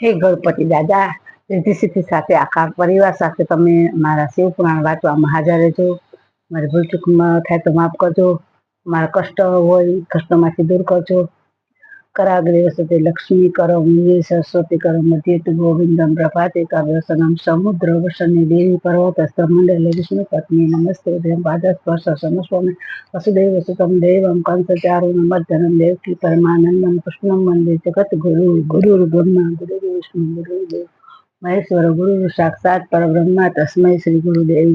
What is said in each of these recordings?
હે ગણપતિ દાદા રિદ્ધિસિદ્ધિ સાથે આખા પરિવાર સાથે તમે મારા શિવ પુરાણ વાંચવામાં હાજર રહેજો. મારી ભૂલ ચૂક થાય તો માફ કરજો. મારા કષ્ટ હોય, કષ્ટમાંથી દૂર કરજો. કરાગ્રે વસતે લક્ષ્મી કરો મુનિ સરસ્વતી કરો મધ્ય તુ ગોવિંદમ પ્રભાતે કાવ્યસનમ સમુદ્ર વસને દેવી પર્વત સ્તમંડલે વિષ્ણુ પત્ની નમસ્તે દેવ પાદ સ્પર્શ સમસ્વમે વસુદેવ વસુતમ દેવમ કંસ ચારુણ મર્દનમ દેવકી પરમાનંદમ કૃષ્ણમ વંદે જગત ગુરુ ગુરુ બ્રહ્મા ગુરુ વિષ્ણુ ગુરુ દેવ મહેશ્વર ગુરુ સાક્ષાત પરબ્રહ્મા તસ્મય શ્રી ગુરુદેવ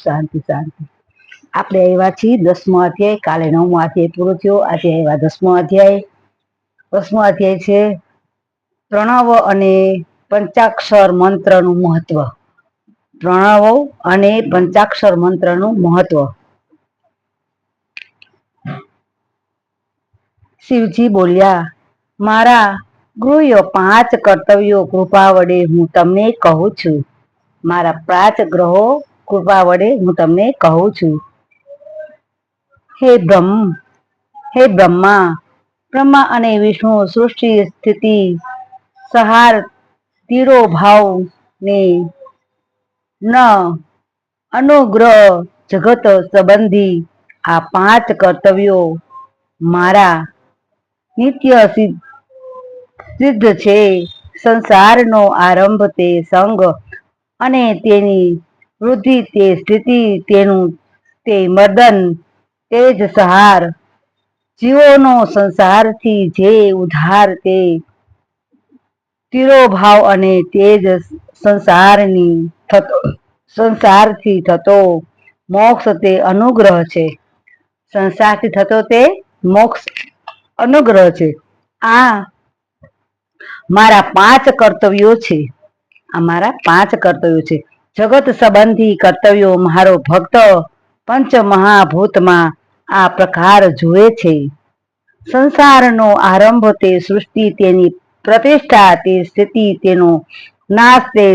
શાંતિ શાંતિ આપણે આવ્યા છીએ દસમો અધ્યાય કાલે નવમો અધ્યાય પૂરો થયો આજે આવ્યા દસમો અધ્યાય દસમો અધ્યાય છે. પ્રણવ અને પંચાક્ષર મંત્રનું મહત્વ. પ્રણવ અને પંચાક્ષર મંત્રનું મહત્વ. શિવજી બોલ્યા, મારા ગૃહ્યો પાંચ કર્તવ્યો કૃપા વડે હું તમને કહું છું. મારા પાંચ ગ્રહો કૃપા વડે હું તમને કહું છું. હે બ્રહ્મ, હે બ્રહ્મા બ્રહ્મા અને વિષ્ણુ સૃષ્ટિ સ્થિતિ, સહાર, તીરો ભાવ ને ન અનુગ્રહ જગત સંબંધી આ પાંચ કર્તવ્યો મારા નિત્ય સિદ્ધ છે. સંસારનો આરંભ તે સંગ અને તેની વૃદ્ધિ તે સ્થિતિ તેનું તે મર્દન તે જ સહાર જીવોનો સંસારથી જે ઉધાર તે તિરોભાવ અને તેજ સંસારની થતો, સંસારથી થતો મોક્ષ તે અનુગ્રહ છે. સંસારથી થતો તે મોક્ષ અનુગ્રહ છે. આ મારા પાંચ કર્તવ્યો છે. આ મારા પાંચ કર્તવ્યો છે. જગત સંબંધી કર્તવ્યો મારો ભક્ત પંચ મહાભૂતમાં આ પ્રકાર જુએ છે. સંસારનો આરંભ તે સૃષ્ટિ તેની પ્રતિષ્ઠા તે સ્થિતિ તેનો નાશ તે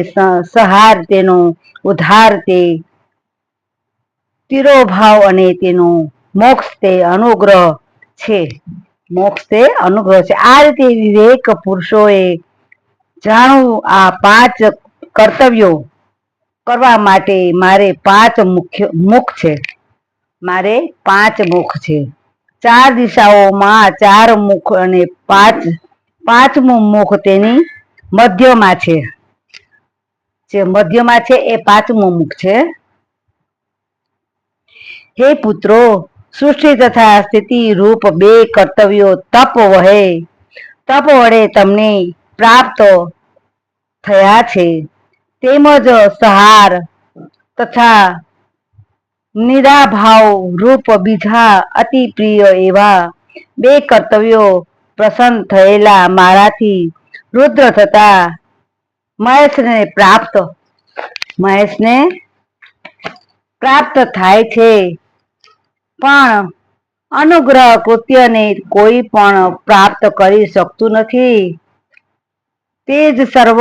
સહાર તેનો ઉદ્ધાર તે તિરોભાવ અને તેનો મોક્ષ તે અનુગ્રહ છે. મોક્ષ તે અનુગ્રહ છે. આ રીતે વિવેક પુરુષોએ જાણવું આ પાંચ કર્તવ્યો કરવા માટે મારે પાંચ મુખ્ય, મુખ છે. મારે પાંચ મુખ છે. ચાર દિશાઓમાં ચાર મુખ અને પાંચ પાંચમું મુખ તેની મધ્યમાં છે. જે મધ્યમાં છે એ પાંચમું મુખ છે. હે પુત્રો, સૃષ્ટિ તથા સ્થિતિ રૂપ બે કર્તવ્યો તપ વહે. તપ વડે તમને પ્રાપ્ત થયા છે. તેમજ સહાર તથા નિરાભાવ રૂપ બીજા અતિ પ્રિય એવા બે કર્તવ્યો પ્રસન્ન થયેલા મારાથી રુદ્ર થતા મહેશને પ્રાપ્ત મહેશને પ્રાપ્ત થાય છે. પણ અનુગ્રહ કૃત્યને કોઈ પણ પ્રાપ્ત કરી શકતું નથી. તે જ સર્વ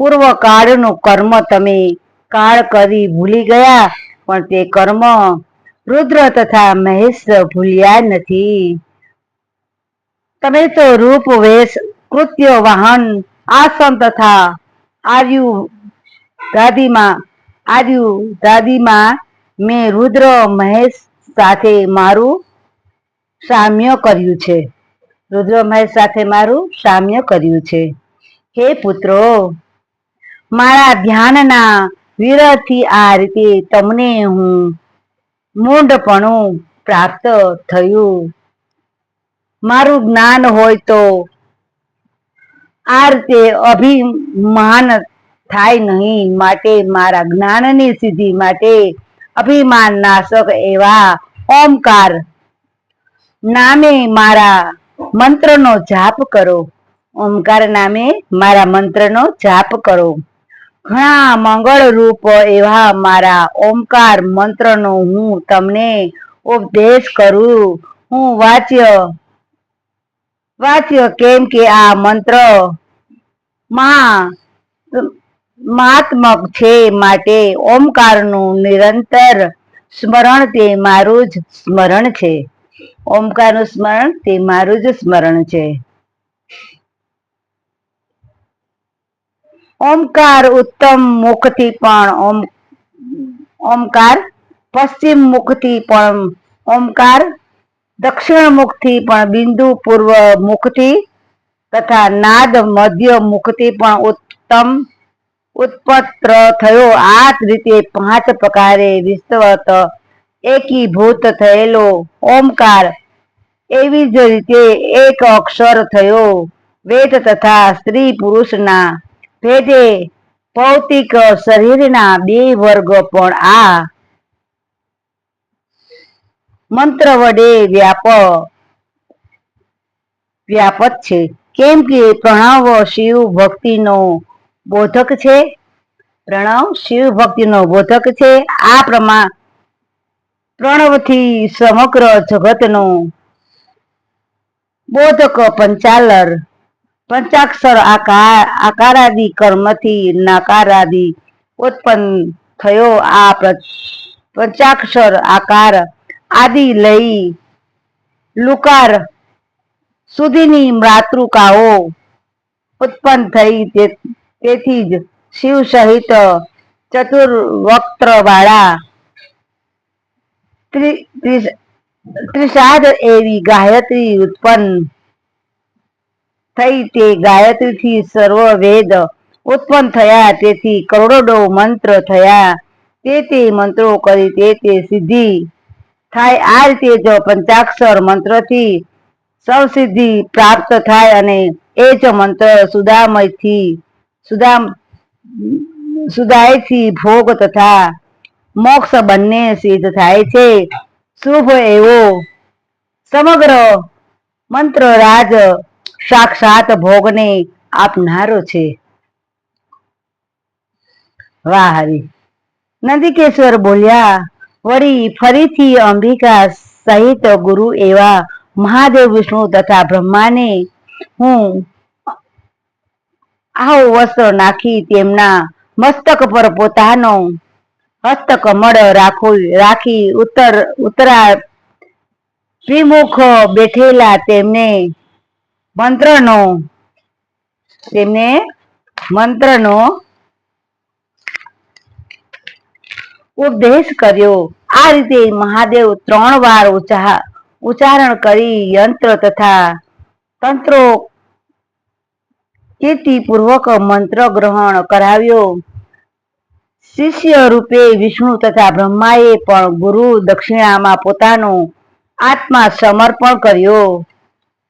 પૂર્વ કાળનું કર્મ તમે કાળ કરી ભૂલી ગયા. પણ તે કર્મ રુદ્ર તથા મહેશ ભૂલ્યા નથી. તમે તો રૂપ, વેશ, કૃત્ય, વાહન, આસન તથા આર્યુ દાદીમાં આર્યુ દાદીમાં મેં રુદ્ર, મહેશ સાથે મારું સામ્ય કર્યું છે. રુદ્ર, મહેશ સાથે મારું સામ્ય કર્યું છે. હે પુત્રો, મારા ધ્યાનના વિરહથી આ રીતે તમને હું મૂંઢપણું પ્રાપ્ત થયું. મારું જ્ઞાન હોય તો આ રીતે અભિમાન થાય નહીં માટે મારા જ્ઞાનની સિદ્ધિ માટે અભિમાન નાશક એવા ઓમકાર નામે મારા મંત્રનો જાપ કરો. ઓમકાર નામે મારા મંત્રનો જાપ કરો. ઘણા મંગળ રૂપ એવા મારા ઓમકાર મંત્રનો હું તમને ઉપદેશ કરું. હું વાંચ્ય, વાંચ્યો કેમ કે આ મંત્રમાં માત્મક છે માટે ઓમકારનું નિરંતર સ્મરણ તે મારું જ સ્મરણ છે. ઓમકારનું સ્મરણ તે મારું જ સ્મરણ છે. ઓમકાર ઉત્તમ મુખથી પણ ઓમ, ઓમકાર પશ્ચિમ મુખથી પણ ઓમકાર, દક્ષિણ મુખથી પણ બિંદુ પૂર્વ મુખથી તથા નાદ મધ્ય મુખથી પણ ઉત્તમ ઉત્પત્ર થયો. આ રીતે પાંચ પ્રકારે વિસ્તવત એકીભૂત થયેલો ઓમકાર એવી જ રીતે એક અક્ષર થયો. વેદ તથા સ્ત્રી પુરુષના ભેદે ભૌતિક શરીરના બે વર્ગ પણ આ મંત્ર વડે વ્યાપ વ્યાપક છે. કેમ કે પ્રણવ શિવ ભક્તિનો બોધક છે. પ્રણવ શિવ ભક્તિનો બોધક છે. આ પ્રમાણ પ્રણવથી સમગ્ર જગતનો બોધક પંચાલર પંચાક્ષર આકાર આકારાદિ કર્મથી નકારાદિ ઉત્પન્ન થયો. આ પંચાક્ષર આકાર આદિ લઈ લુકાર સુધીની માતૃકાઓ ઉત્પન્ન થઈ. તેથી જ શિવ સહિત ચતુર્વક્ત્ર વાળા ત્રિ- ત્રિ- ત્રિષાદ એવી ગાયત્રી ઉત્પન્ન થઈ તે ગાયત્રીથી સર્વ વેદ ઉત્પન્ન થયા. તેથી કરોડો મંત્ર થયા. તે તે મંત્રો કરી તે તે સિદ્ધિ થાય. આ રીતે જો પંચાક્ષર મંત્રથી સૌસિદ્ધિ પ્રાપ્ત થાય અને એ જ મંત્ર સુદામયથી સુદામ, સુદાયથી ભોગ તથા મોક્ષ બંને સિદ્ધ થાય છે. શુભ એવો સમગ્ર મંત્ર રાજ સાક્ષાત ભોગને આપનારો છે. વાહ હરી. નંદિકેશ્વર બોલ્યા, વળી ફરીથી અંબિકા સહિત ગુરુ એવા મહાદેવ વિષ્ણુ તથા બ્રહ્માને હું આવો વસ્ત્ર નાખી તેમના મસ્તક પર પોતાનો હસ્તકમળ રાખો, રાખી ઉત્તર, ઉત્તરા શ્રીમુખ બેઠેલા તેમને મંત્રનો. તેમને મંત્રનો ઉપદેશ કર્યો. આ રીતે મહાદેવ ત્રણ વાર ઉચ્ચારણ કરી યંત્ર તથા તંત્રો પૂર્વક મંત્ર ગ્રહણ કરાવ્યો. શિષ્ય રૂપે વિષ્ણુ તથા બ્રહ્માએ પણ ગુરુ દક્ષિણામાં પોતાનું આત્મા સમર્પણ કર્યો.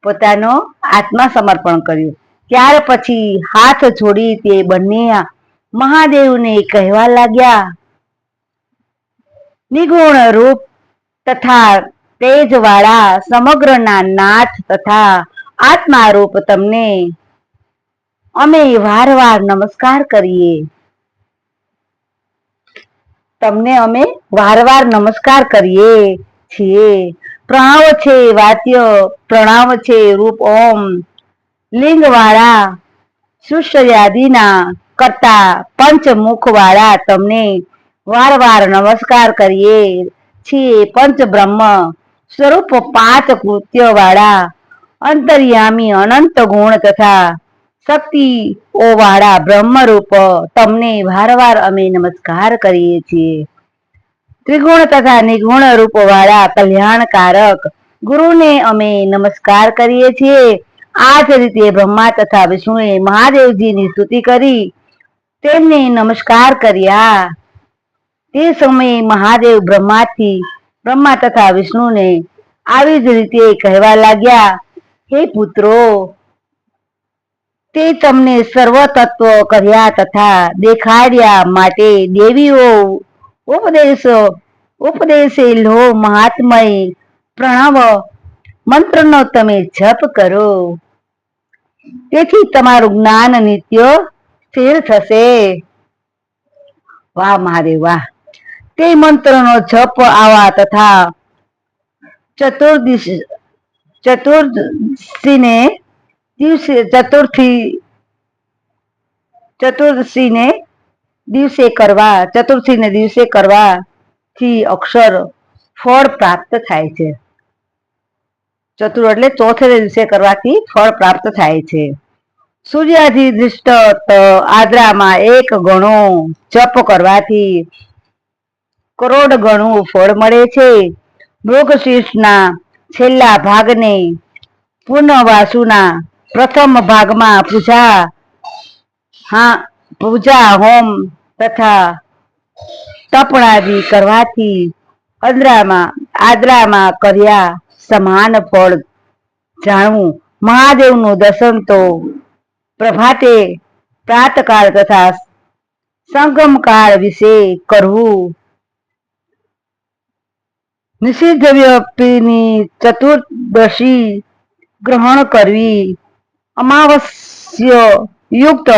પોતાનો આત્મા સમર્પણ કર્યું. ત્યાર પછી હાથ જોડી તે બંને મહાદેવને કહેવા લાગ્યા, નિગુણ રૂપ તથા તેજ વાળા સમગ્રના નાથ તથા આત્મા રૂપ તમને અમે વારવાર નમસ્કાર કરીએ. તમને અમે વારવાર નમસ્કાર કરીએ છીએ. પ્રણવ છે વાત્ય પ્રણવ છે, રૂપ, ઓમ લિંગ વાળા સુષ્યાદિના કરતા પંચમુખ વાળા તમને વારવાર નમસ્કાર કરીએ છીએ. પંચ બ્રહ્મ સ્વરૂપ પાંચ કૃત્ય વાળા અંતર્યામી અનંત ગુણ તથા શક્તિઓ વાળા બ્રહ્મરૂપ તમને વારવાર અમે નમસ્કાર કરીએ છીએ. ત્રિગુણ તથા નિગુણ રૂપ વાળા કલ્યાણકારક ગુરુને અમે નમસ્કાર કરીએ છીએ. આ જ રીતે બ્રહ્મા તથા વિષ્ણુએ મહાદેવજીની સ્તુતિ કરી તેમને નમસ્કાર કર્યા. તે સમયે મહાદેવ બ્રહ્માથી બ્રહ્મા તથા વિષ્ણુને આવી જ રીતે કહેવા લાગ્યા, હે પુત્રો, તે તમને સર્વ તત્વ કર્યા તથા દેખાડ્યા માટે દેવીઓ ઉપદેશ ઉપદેશે લો મહાત્મય, પ્રણવ, મંત્રનો તમે જપ કરો. તેથી તમારું જ્ઞાન નિત્ય સ્થિર થશે. વાહ મારે વાહ. તે મંત્રનો જપ આવા તથા ચતુર્દિશ, ચતુર્દશીને દિવસે ચતુર્થી, ચતુર્દશીને દિવસે કરવા, ચતુર્થીને દિવસે કરવાથી અક્ષર ફળ પ્રાપ્ત થાય છે. ચતુર એટલે ચોથે દિવસે કરવાથી ફળ પ્રાપ્ત થાય છે. સૂર્યાધિષ્ટ આદ્રામાં એક ગણો જપ કરવાથી કરોડ ગણું ફળ મળે છે. મૃગશીર્ષના છેલ્લા ભાગને પૂર્ણવાસુના પ્રથમ ભાગમાં પૂજા, હા, પૂજા, હોમ તથા તપણાદી કરવાથી અંદરામાં આદરામાં કર્યા સમાન ફળ જાણવું. મહાદેવનું દર્શન તો પ્રભાતે પ્રાતકાળ તથા સંગમકાળ વિશે કરવું. નિષિદ્ધ વ્યક્તિની ચતુર્દશી ગ્રહણ કરવી. અમાવસ્ય યુક્ત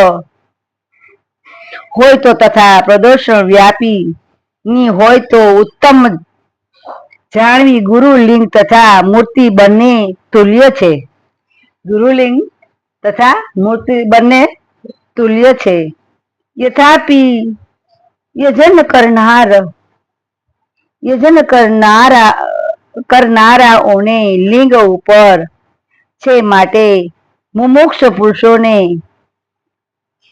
હોય તો તથા પ્રદર્શન વ્યાપી. ની હોય તો ઉત્તમ જાણવી ગુરુલિંગ તથા મૂર્તિ બંને તુલ્ય છે. ગુરુલિંગ તથા મૂર્તિ બંને તુલ્ય છે. યથાપી યજન કરનાર, યજન કરનારા, કરનારાઓને લિંગ ઉપર છે માટે મુમુક્ષ પુરુષોને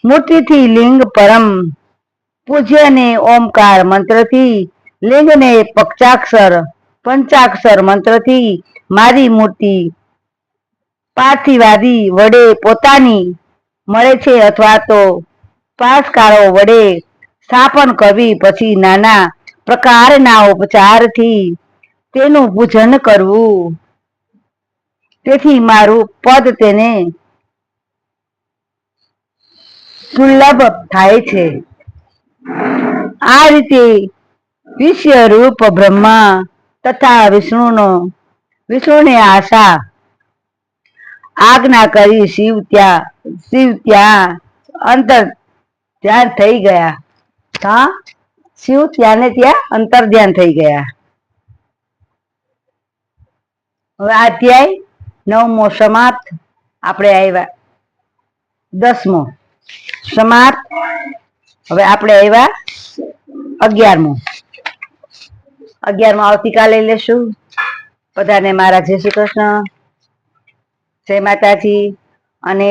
મૂર્તિથી લિંગ પરમ પૂજ્યને ઓમકાર મંત્રથી, લિંગને પક્ષાક્ષર, પંચાક્ષર મંત્રથી મારી મૂર્તિ પાર્થિવાદી વડે પોતાની મળે છે અથવા તો પાસકારો વડે સ્થાપન કરવી પછી નાના પ્રકારના ઉપચારથી તેનું પૂજન કરવું. તેથી મારું પદ તેને સુલભ થાય છે. આ રીતે વિશ્વ રૂપ બ્રહ્મા તથા વિષ્ણુનો, વિષ્ણુને આશા, આજ્ઞા કરી શિવ ત્યાં શિવ ત્યાં અંતર ધ્યાન થઈ ગયા. હા? શિવ ત્યાં ને ત્યાં અંતર ધ્યાન થઈ ગયા. હવે આ નવમો સમાપ્ત. આપણે આવ્યા. દસમો. સમાપ્ત હવે આપણે આવ્યા અગિયારમું. અગિયારમું આવતીકાલે લેશું. બધાને મારા જય શ્રી કૃષ્ણ, જય માતાજી. અને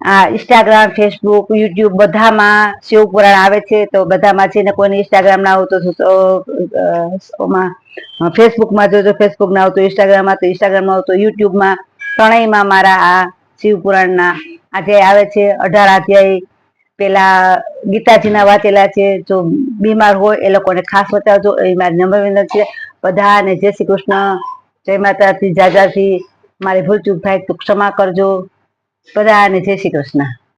આ ઇન્સ્ટાગ્રામ ફેસબુક યુટ્યુબ બધામાં શિવપુરાણ આવે છે, તો બધામાં છે ને કોઈને ઇન્સ્ટાગ્રામ ના આવતો તો ફેસબુકમાં જોજો. ફેસબુક ના આવતો ઇન્સ્ટાગ્રામમાં તો ઇન્સ્ટાગ્રામમાં આવતો યુટ્યુબમાં ત્રણેયમાં મારા આ શિવપુરાણના આજે આવે છે, અઢાર અધ્યાય પેલા ગીતાજીના વાંચેલા છે, જો બીમાર હોય એ લોકોને ખાસ બતાવજો, એ મારી નંબર વિનંતી છે. બધાને જય શ્રી કૃષ્ણ, જય માતાજી જાજાથી મારી ભૂલ ચૂક થાય તો ક્ષમા કરજો. બધાને જય શ્રી કૃષ્ણ.